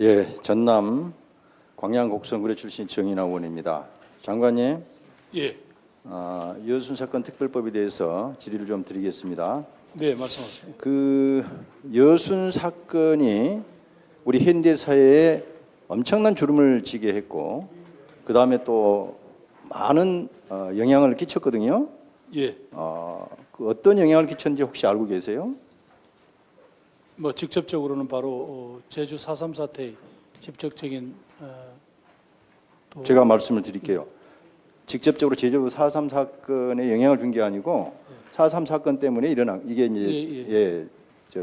예, 전남 광양 곡성구례 출신 정인하 의원입니다. 장관님, 예, 아, 여순 사건 특별법에 대해서 질의를 좀 드리겠습니다. 네 말씀하세요. 그 여순 사건이 우리 현대 사회에 엄청난 주름을 지게 했고, 그 다음에 또 많은 어, 영향을 끼쳤거든요. 예, 어, 그 어떤 영향을 끼쳤는지 혹시 알고 계세요? 뭐 직접적으로는 바로 어, 제주 4.3 사태의 직접적인 어, 또 제가 말씀을 드릴게요. 직접적으로 제주 4.3 사건에 영향을 준 게 아니고 4.3 사건 때문에 일어난 이게 이제 예, 예, 저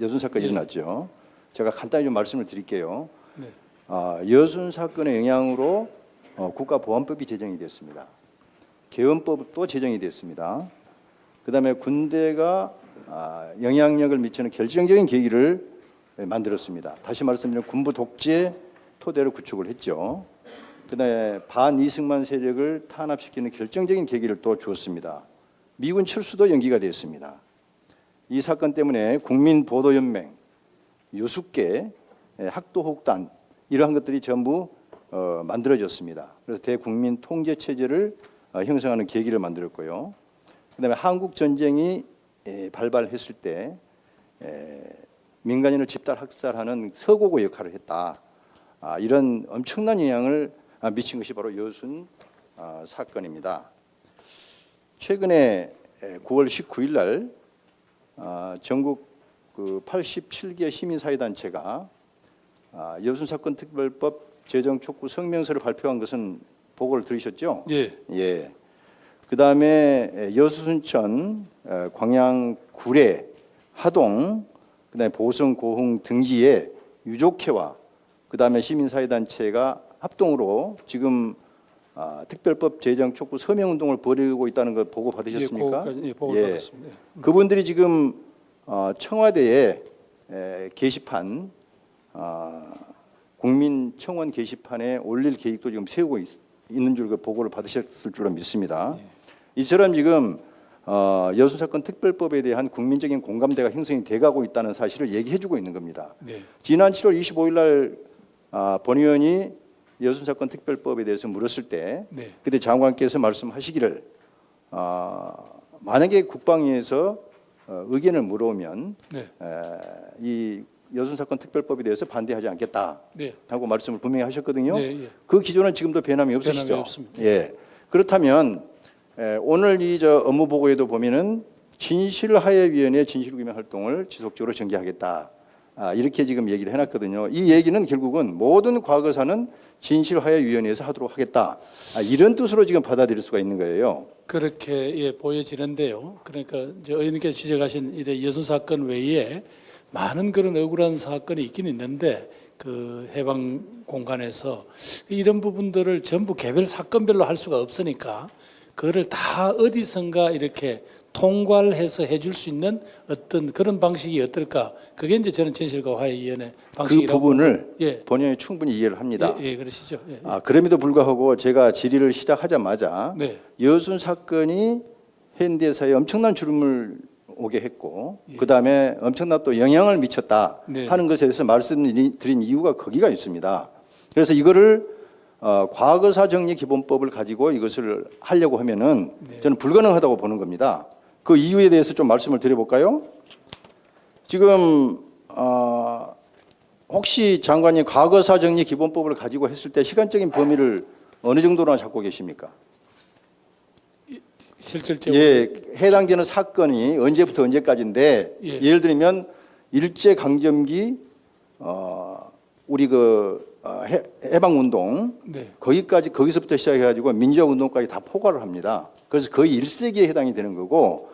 여순 사건이 예. 일어났죠. 제가 간단히 좀 말씀을 드릴게요. 네, 아, 여순 사건의 영향으로 어, 국가보안법이 제정이 됐습니다. 개헌법도 제정이 됐습니다. 그다음에 군대가 아, 영향력을 미치는 결정적인 계기를 예, 만들었습니다. 다시 말씀드리면 군부 독재 토대로 구축을 했죠. 그다음에 반 이승만 세력을 탄압시키는 결정적인 계기를 또 주었습니다. 미군 철수도 연기가 됐습니다. 이 사건 때문에 국민 보도 연맹, 유숙계, 예, 학도혹단 이러한 것들이 전부 어, 만들어졌습니다. 그래서 대국민 통제 체제를 어, 형성하는 계기를 만들었고요. 그다음에 한국 전쟁이 예, 발발했을 때 예, 민간인을 집단 학살하는 서고고 역할을 했다. 아, 이런 엄청난 영향을 아, 미친 것이 바로 여순 아, 사건입니다. 최근에 에, 9월 19일 날 아, 전국 그 87개 시민사회단체가 아, 여순 사건 특별법 제정 촉구 성명서를 발표한 것은 보고를 들으셨죠? 예, 예. 그 다음에 여수순천, 에, 광양, 구례, 하동, 그 다음에 보성, 고흥 등지에 유족회와 그 다음에 시민사회단체가 합동으로 지금 아, 특별법 제정 촉구 서명 운동을 벌이고 있다는 걸 보고 예, 받으셨습니까? 그거까지, 예, 보고 예. 받았습니다. 예. 그분들이 지금 어, 청와대에 에, 게시판 아, 국민 청원 게시판에 올릴 계획도 지금 세우고 있, 있는 줄그 보고를 받으셨을 줄로 믿습니다. 이처럼 지금 어, 여순 사건 특별법에 대한 국민적인 공감대가 형성이 돼가고 있다는 사실을 얘기해주고 있는 겁니다. 네, 지난 7월 25일 날 아, 본 의원이 여순 사건 특별법에 대해서 물었을 때 네, 그때 장관께서 말씀하시기를 아, 만약에 국방위에서 어, 의견을 물어오면 네, 에, 이 여순 사건 특별법에 대해서 반대하지 않겠다 네, 하고 말씀을 분명히 하셨거든요. 네, 예. 그 기조는 지금도 변함이 없으시죠. 변함이. 예. 그렇다면 에, 오늘 이 저 업무 보고에도 보면은 진실하해위원회 진실규명 활동을 지속적으로 전개하겠다. 아, 이렇게 지금 얘기를 해놨거든요. 이 얘기는 결국은 모든 과거사는 진실화해위원회에서 하도록 하겠다. 아, 이런 뜻으로 지금 받아들일 수가 있는 거예요. 그렇게 예, 보여지는데요. 그러니까 이제 의원님께서 지적하신 이래 여순 사건 외에 많은 그런 억울한 사건이 있긴 있는데 그 해방 공간에서 이런 부분들을 전부 개별 사건별로 할 수가 없으니까 그거를 다 어디선가 이렇게 통괄해서 해줄 수 있는 어떤 그런 방식이 어떨까? 그게 이제 저는 진실과 화해 위원회 그 방식이라고 부분을 예, 본인이 충분히 이해를 합니다. 예, 예, 그러시죠. 예, 예. 아, 그럼에도 불구하고 제가 질의를 시작하자마자 네, 여순 사건이 현대사에 엄청난 주름을 오게 했고 예. 그다음에 엄청난 또 영향을 미쳤다 네. 하는 것에 대해서 말씀드린 이유가 거기가 있습니다. 그래서 이거를 어, 과거사 정리 기본법을 가지고 이것을 하려고 하면은 네. 저는 불가능하다고 보는 겁니다. 그 이유에 대해서 좀 말씀을 드려볼까요? 지금 어, 혹시 장관이 과거사 정리 기본법을 가지고 했을 때 시간적인 범위를 어느 정도나 잡고 계십니까? 실질적으로 예, 해당되는 사건이 언제부터 언제까지인데 예. 예. 를 들면 일제 강점기 어 우리 그 어, 해, 해방 운동 네, 거기까지 거기서부터 시작해 가지고 민주화 운동까지 다 포괄을 합니다. 그래서 거의 1세기에 해당이 되는 거고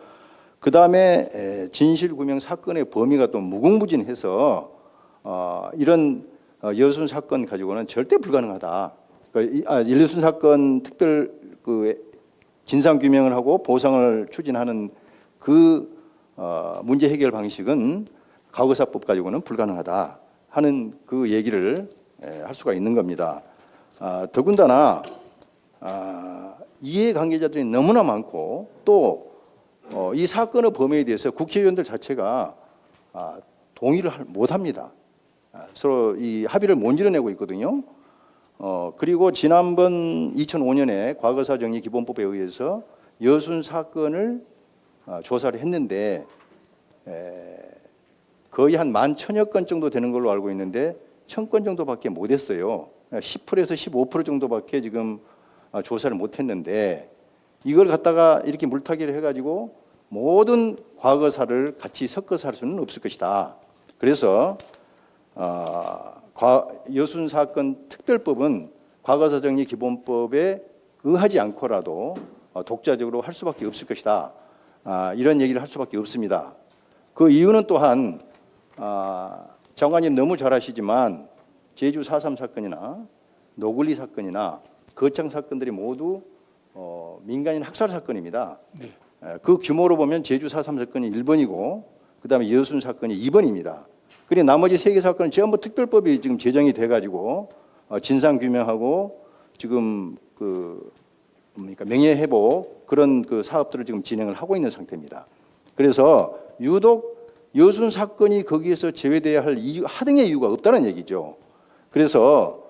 그 다음에 진실 구명 사건의 범위가 또 무궁무진해서 어 이런 어, 여순 사건 가지고는 절대 불가능하다. 그러니까 이- 아, 여순 사건 특별 그 진상 규명을 하고 보상을 추진하는 그 어, 문제 해결 방식은 과거사법 가지고는 불가능하다 하는 그 얘기를 에, 할 수가 있는 겁니다. 아, 더군다나 아, 이해관계자들이 너무나 많고 또 어, 이 사건의 범위에 대해서 국회의원들 자체가 아, 동의를 할- 못합니다. 서로 이 합의를 못 이뤄내고 있거든요. 어, 그리고 지난번 2005년에 과거사 정리 기본법에 의해서 여순 사건을 어, 조사를 했는데 에, 거의 한 만 천여 건 정도 되는 걸로 알고 있는데 천 건 정도밖에 못 했어요. 10%에서 15% 정도밖에 지금 어, 조사를 못 했는데 이걸 갖다가 이렇게 물타기를 해가지고 모든 과거사를 같이 섞어서 할 수는 없을 것이다. 그래서 어, 과, 여순 사건 특별법은 과거사 정리 기본법에 의하지 않고라도 어, 독자적으로 할 수밖에 없을 것이다. 아, 이런 얘기를 할 수밖에 없습니다. 그 이유는 또한 아, 장관님 너무 잘 아시지만 제주 4.3 사건이나 노글리 사건이나 거창 사건들이 모두 어, 민간인 학살 사건입니다. 네. 에, 그 규모로 보면 제주 4.3 사건이 1번이고 그다음에 여순 사건이 2번입니다. 그리고 나머지 세 개 사건은 전부 특별법이 지금 제정이 돼가지고 어, 진상 규명하고 지금 그 뭡니까 명예 회복 그런 그 사업들을 지금 진행을 하고 있는 상태입니다. 그래서 유독 여순 사건이 거기에서 제외돼야 할 이유 하등의 이유가 없다는 얘기죠. 그래서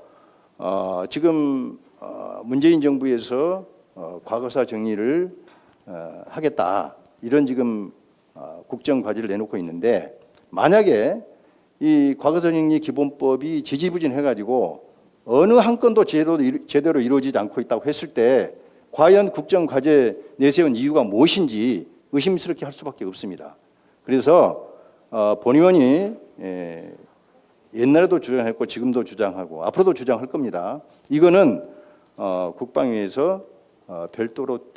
어, 지금 어, 문재인 정부에서 어, 과거사 정리를 어, 하겠다 이런 지금 어, 국정 과제를 내놓고 있는데 만약에 이 과거사 정리 기본법이 지지부진해가지고 어느 한 건도 제대로 제대로 이루어지지 않고 있다고 했을 때 과연 국정 과제 내세운 이유가 무엇인지 의심스럽게 할 수밖에 없습니다. 그래서 어, 본 의원이 에, 옛날에도 주장했고 지금도 주장하고 앞으로도 주장할 겁니다. 이거는 어, 국방위에서 어, 별도로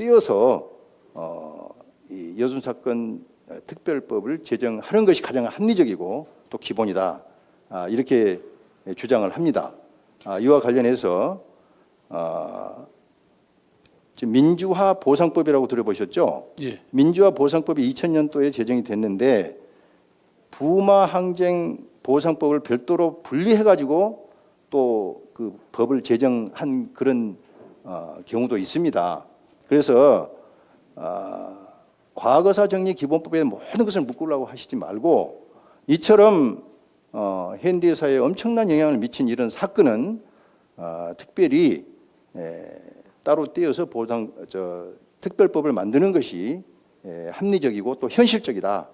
어, 이 여순 사건 어, 특별법을 제정하는 것이 가장 합리적이고 또 기본이다. 아, 이렇게 주장을 합니다. 아, 이와 관련해서 어, 지금 민주화 보상법이라고 들어보셨죠? 예. 민주화 보상법이 2000년도에 제정이 됐는데 부마 항쟁 보상법을 별도로 분리해 가지고 또 그 법을 제정한 그런 어, 경우도 있습니다. 그래서 어, 과거사 정리 기본법에 모든 것을 묶으려고 하시지 말고 이처럼 어, 현대 사회에 엄청난 영향을 미친 이런 사건은 어, 특별히 에, 따로 떼어서 보상 저 특별법을 만드는 것이 에, 합리적이고 또 현실적이다 아,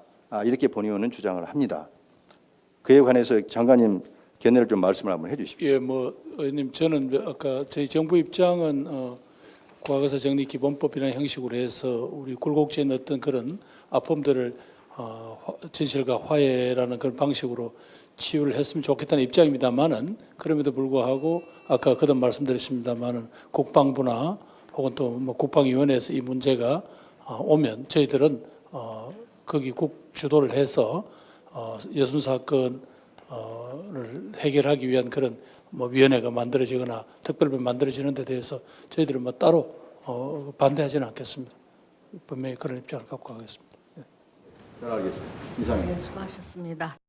이렇게 본 의원은 주장을 합니다. 그에 관해서 장관님 견해를 좀 말씀을 한번 해주십시오. 예, 뭐 의원님 저는 아까 저희 정부 입장은 어, 과거사 정리 기본법이라는 형식으로 해서 우리 굴곡지에 어떤 그런 아픔들을 어, 화- 진실과 화해라는 그런 방식으로 치유를 했으면 좋겠다는 입장입니다만은 그럼에도 불구하고 아까 그도 말씀드렸습니다만은 국방부나 혹은 또 뭐 국방위원회에서 이 문제가 어, 오면 저희들은 어, 거기 국 주도를 해서 어, 여순 사건을 해결하기 위한 그런 뭐 위원회가 만들어지거나 특별법 만들어지는 데 대해서 저희들은 뭐 따로 어, 반대하지는 않겠습니다. 분명히 그런 입장을 갖고 가겠습니다. 잘 알겠습니다. 이상입니다. 네, 수고하셨습니다.